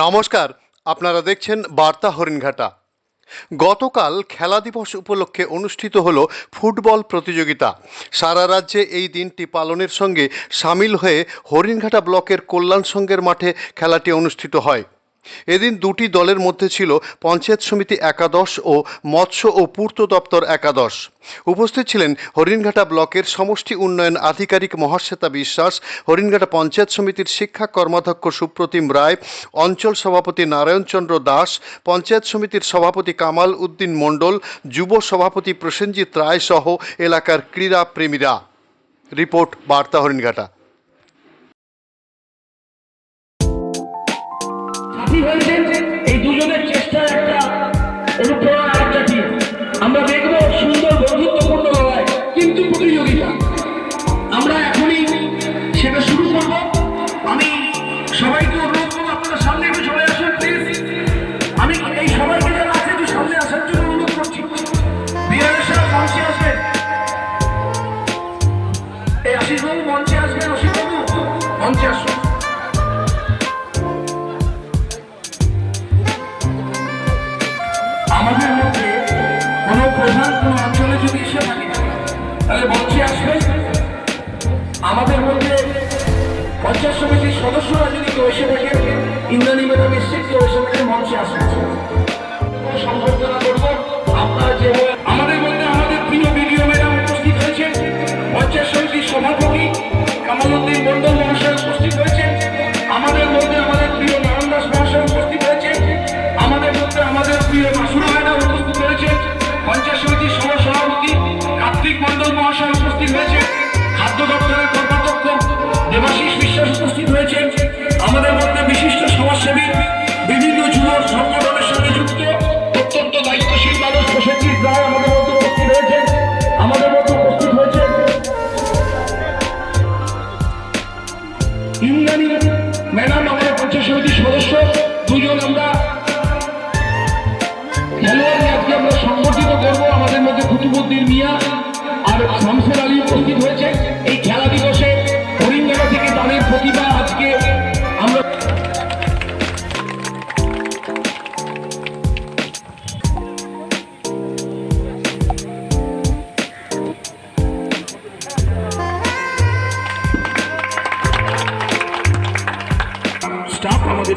নমস্কার, আপনারা দেখছেন বার্তা হরিণঘাটা। গতকাল খেলা দিবস উপলক্ষে অনুষ্ঠিত হল ফুটবল প্রতিযোগিতা। সারা রাজ্যে এই দিনটি পালনের সঙ্গে সামিল হয়ে হরিণঘাটা ব্লকের কল্যাণ সংঘের মাঠে খেলাটি অনুষ্ঠিত হয়। এদিন দুটি দলের মধ্যে ছিল পঞ্চায়েত সমিতি একাদশ ও মৎস্য ও পূর্ত দপ্তর একাদশ। উপস্থিত ছিলেন হরিণঘাটা ব্লকের সমষ্টি উন্নয়ন আধিকারিক মহাশ্বেতা বিশ্বাস, হরিণঘাটা পঞ্চায়েত সমিতির শিক্ষা কর্মাধ্যক্ষ সুপ্রতিম রায়, অঞ্চল সভাপতি নারায়ণচন্দ্র দাস, পঞ্চায়েত সমিতির সভাপতি কামাল উদ্দিন মণ্ডল, যুব সভাপতি প্রসেনজিৎ রায় সহ এলাকার ক্রীড়া প্রেমীরা রিপোর্ট, বার্তা হরিণঘাটা। সাথী হয়েছেন তাহলে মঞ্চে আসবে। আমাদের মধ্যে পঞ্চায়েত সমিতির সদস্যরা যদি কেউ এসে থাকে ইন্দ্রাণী ম্যাডাম এসছে, কেউ এসে থাকে মঞ্চে আসবে। সম্বর্ধনা করব? সংগঠিত করব, আমাদের মধ্যে কুতুবুদ্দিন মিয়া আর শামসের আলী উপস্থিত হয়েছে। এই খেলা দিবসে হরিঙ্গালা থেকে তাদের প্রতিভা আজকে আমাদের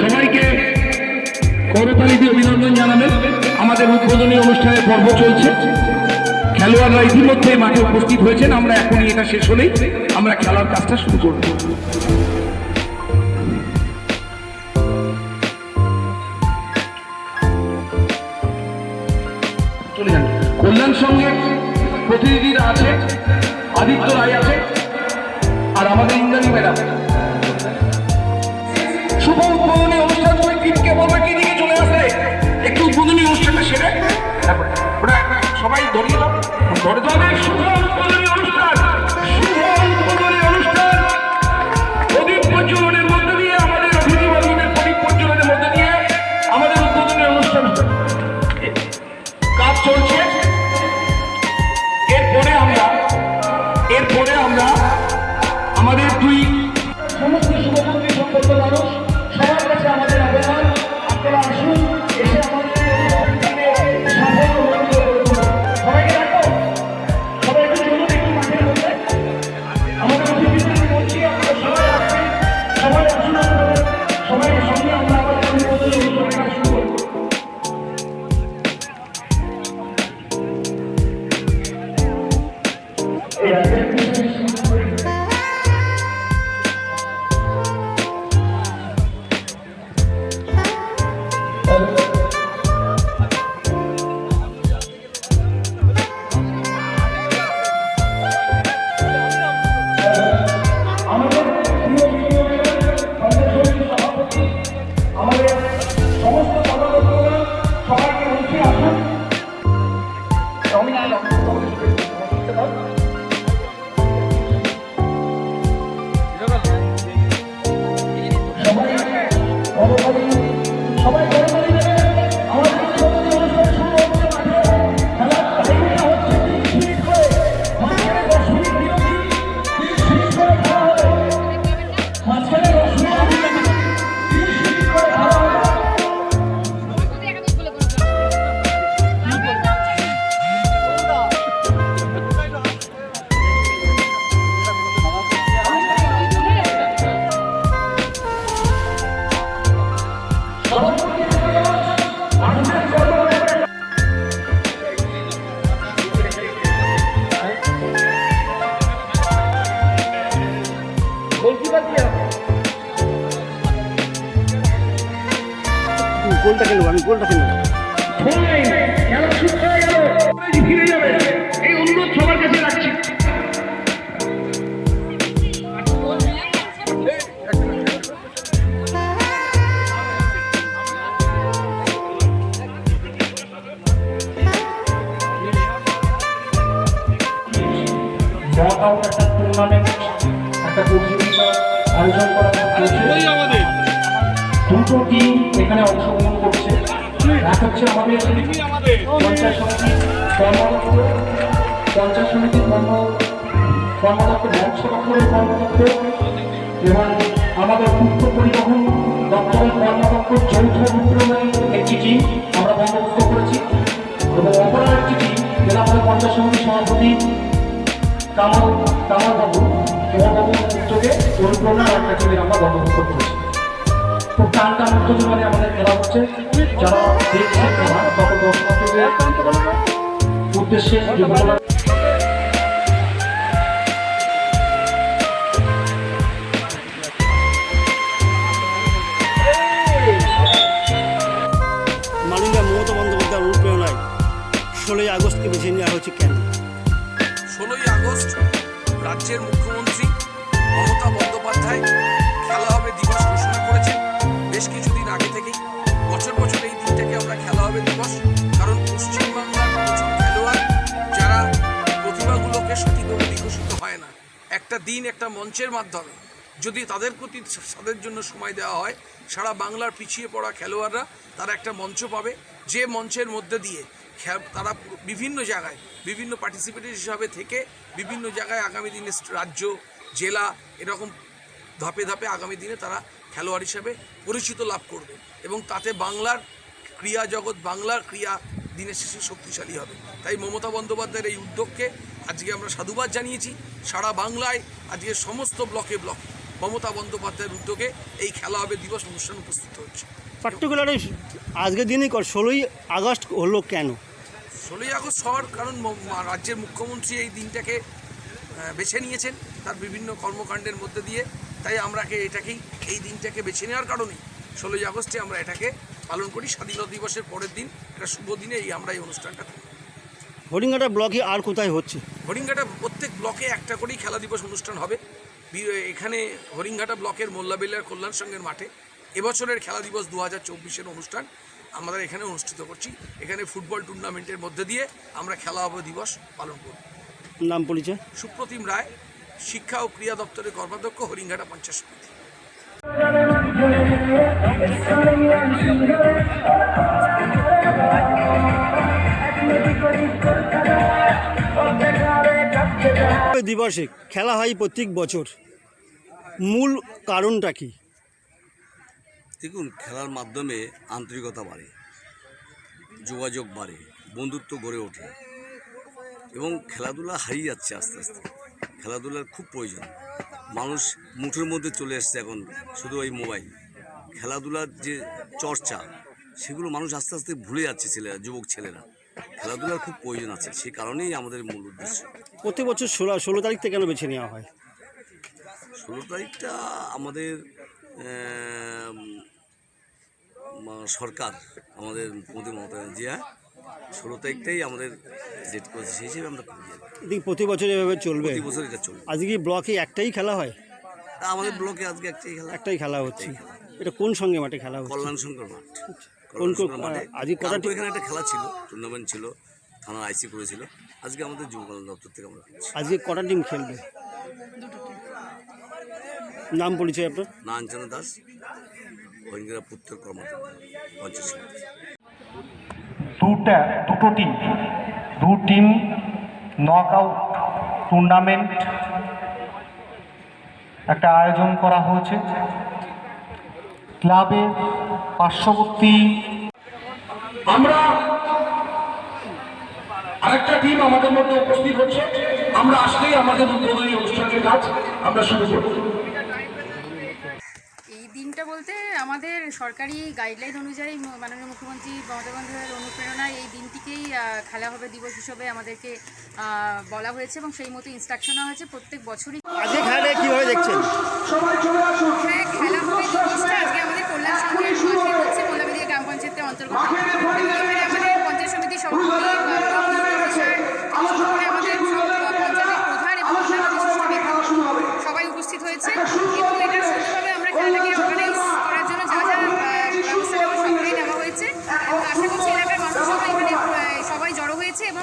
সবাইকে করতালি অভিনন্দন জানাবেন আমাদের উদ্বোধনী অনুষ্ঠানের পর্ব চলছে। খেলোয়াড়রা ইতিমধ্যে মাঠে উপস্থিত হয়েছেন। আমরা এখনই এটা শেষ হলেই আমরা খেলার কাজটা শুরু করব। কল্যাণ সঙ্গে প্রতিনিধিরা আছে, আদিত্য রায় আছে, আর আমাদের ইন্দ্রাণী ম্যাডাম। শুভ উদ্বোধনী অনুষ্ঠানটা সেরে তারপরে ওটা সবাই ধরিয়ে দাও। ধরে তবে শুভ অনুষ্ঠান। অনুষ্ঠান। প্রদীপ প্রজ্বলনের মধ্যে দিয়ে আমাদের অতিথি বর্গদের প্রদীপ মধ্যে দিয়ে আমাদের উদ্বোধনী অনুষ্ঠান কাজ চলছে। এরপরে আমরা এরপরে আমরা আমাদের দুই সমস্ত শুভমন্ত্রী সম্পর্ক মানুষ, সবার কাছে আমাদের আবেদন আপনারা আসুন। গোলটা খেলব আমি গোলটা খেলব। খেলা শুরু গেল। ফিরে যাবে। এই অনুরোধ সবার কাছে রাখছি। একটা টুর্নামেন্ট একটা প্রতিযোগিতা আয়োজন করা হয়েছে দুটো টিম এখানে অংশগ্রহণ করছে। এক হচ্ছে আমাদের। পঞ্চায়েত সমিতি কর্মদক্ষ পঞ্চায়েত সমিতির কর্ম কর্মদক্ষ ব্যবসা দপ্তরের এবং আমাদের পূর্ত পরিবহন দপ্তরের কর্মদক্ষ যৌথ বিপ্লবের একটি টিম আমরা বন্দোবস্ত করেছি এবং অপর একটি টিম জেলা পঞ্চায়েত পঞ্চায়েত সমিতির সভাপতি কামাল কামাল বাবু বাবুর উদ্যোগে পরিকল্পনার একটা টিমের আমরা বন্দোবস্ত করেছি। টান টান উত্তেজনায় আমাদের খেলা হচ্ছে যারা দেখছে খেলা দর্শকদের উদ্দেশ্যে মালিকা মমতা বন্দ্যোপাধ্যায়ের অনুপ্রেরণায় ষোলোই আগস্টকে বেছে নেওয়া হয়েছে কেন? ষোলোই আগস্ট রাজ্যের মুখ্যমন্ত্রী একটা দিন একটা মঞ্চের মাধ্যমে যদি তাদের প্রতি তাদের জন্য সময় দেওয়া হয়, সারা বাংলার পিছিয়ে পড়া খেলোয়াড়রা তারা একটা মঞ্চ পাবে। যে মঞ্চের মধ্যে দিয়ে তারা বিভিন্ন জায়গায়, বিভিন্ন পার্টিসিপেটের হিসাবে থেকে বিভিন্ন জায়গায় আগামী দিনে রাজ্য, জেলা এরকম ধাপে ধাপে আগামী দিনে তারা খেলোয়াড় হিসাবে পরিচিত লাভ করবে এবং তাতে বাংলার ক্রিয়া জগৎ, বাংলার ক্রিয়া দিনের শেষে শক্তিশালী হবে। তাই মমতা বন্দ্যোপাধ্যায়ের এই উদ্যোগকে আজকে আমরা সাধুবাদ জানিয়েছি সারা বাংলায় আজকে সমস্ত ব্লকে ব্লক। মমতা বন্দ্যোপাধ্যায়ের উদ্যোগে এই খেলা হবে দিবস অনুষ্ঠান উপস্থিত হচ্ছে। পার্টিকুলারলি আজকের দিনই কর ষোলোই আগস্ট হলো কেন? ষোলোই আগস্ট হওয়ার কারণ রাজ্যের মুখ্যমন্ত্রী এই দিনটাকে বেছে নিয়েছেন তার বিভিন্ন কর্মকাণ্ডের মধ্যে দিয়ে। তাই আমরা কে- এটাকেই এই দিনটাকে বেছে নেওয়ার কারণেই ষোলোই আগস্টে আমরা এটাকে পালন করি। স্বাধীনতা দিবসের পরের দিন একটা শুভ দিনে এই আমরা এই অনুষ্ঠানটা করি। হরিঙ্গাটা ব্লকে আর কোথায় হচ্ছে? হরিঙ্গাটা প্রত্যেক ব্লকে একটা করেই খেলা দিবস অনুষ্ঠান হবে। এখানে হরিঙ্গাটা ব্লকের মোল্লাবেলিয়ার কল্যাণ সংঘের মাঠে এবছরের খেলা দিবস দু হাজার চব্বিশের অনুষ্ঠান আমরা এখানে অনুষ্ঠিত করছি। এখানে ফুটবল টুর্নামেন্টের মধ্যে দিয়ে আমরা খেলা হবে দিবস পালন করব। নাম পরিচয়? সুপ্রতিম রায় শিক্ষা ও ক্রীড়া দপ্তরের কর্মাধ্যক্ষ হরিঙ্গাটা পঞ্চাশ সমিতি। ওই দিবসে খেলা হয় প্রত্যেক বছর। মূল কারণটা কি? দেখুন, খেলার মাধ্যমে আন্তরিকতা বাড়ে, যোগাযোগ বাড়ে, বন্ধুত্ব গড়ে ওঠে এবং খেলাধুলা হারিয়ে যাচ্ছে আস্তে আস্তে। খেলাধুলার খুব প্রয়োজন। মানুষ মুঠের মধ্যে চলে এসছে এখন শুধু ওই মোবাইল। খেলাধুলার যে চর্চা, সেগুলো মানুষ আস্তে আস্তে ভুলে যাচ্ছে ছেলেরা, যুবক ছেলেরা। খেলাধুলার খুব প্রয়োজন আছে সেই কারণেই আমাদের মূল উদ্দেশ্য। প্রতি বছর ষোলো ষোলো তারিখ থেকে কেন বেছে নেওয়া হয়? ষোলো তারিখটা আমাদের সরকার আমাদের মুখ্যমন্ত্রী মমতা ব্যানার্জিয়া ষোলো তারিখটাই আমাদের ডেট করেছে সেই হিসেবে আমরা প্রতি বছর এভাবে চলবে? প্রতি বছর এটা চলবে। আজকে ব্লকে একটাই খেলা হয়? আমাদের ব্লকে আজকে একটাই খেলা। একটাই খেলা হচ্ছে। এটা কোন সঙ্গে মাঠে খেলা হচ্ছে? কল্যাণ শঙ্কর মাঠ। কোন কল্যাণ শঙ্কর আজকে কটা এখানে একটা খেলা ছিল টুর্নামেন্ট ছিল থানার আইসি করেছিল আজকে আমাদের যুব কল্যাণ দপ্তর থেকে আমরা আজকে কটা টিম খেলবে? নাম পরিচয় আপনার? নাঞ্চনা দাস হরিঙ্গরা পুত্র দুটা দুটো টিম দু টিম নক আউট টুর্নামেন্ট একটা আয়োজন করা হয়েছে। ক্লাবের পার্শ্ববর্তী। আমরা আরেকটা টিম আমাদের মধ্যে উপস্থিত হচ্ছে। আমরা আসলেই আমাদের উদ্বোধনী অনুষ্ঠানের কাজ আমরা শুরু করব। এই দিনটা বলতে আমাদের সরকারি গাইডলাইন অনুযায়ী মাননীয় মুখ্যমন্ত্রী মমতা বন্দ্যোপাধ্যায়ের অনুপ্রেরণায় এই দিনটিকেই খেলা হবে দিবস হিসেবে আমাদেরকে বলা হয়েছে এবং সেই মতো ইনস্ট্রাকশন দেওয়া হয়েছে। প্রত্যেক বছরই আজকে খেলাটা কীভাবে দেখছেন? হ্যাঁ খেলা হবে দিবসটা আজকে পঞ্চায়েত সমিতি সভাপতি আমাদের পঞ্চায়েতের প্রধান এবং সবাই উপস্থিত হয়েছে। এবং এটা আমরা খেলাটাকে যা যা ব্যবস্থা নেওয়া হয়েছে। আশা করছি এলাকার মানুষ সবাই সবাই জড়ো হয়েছে এবং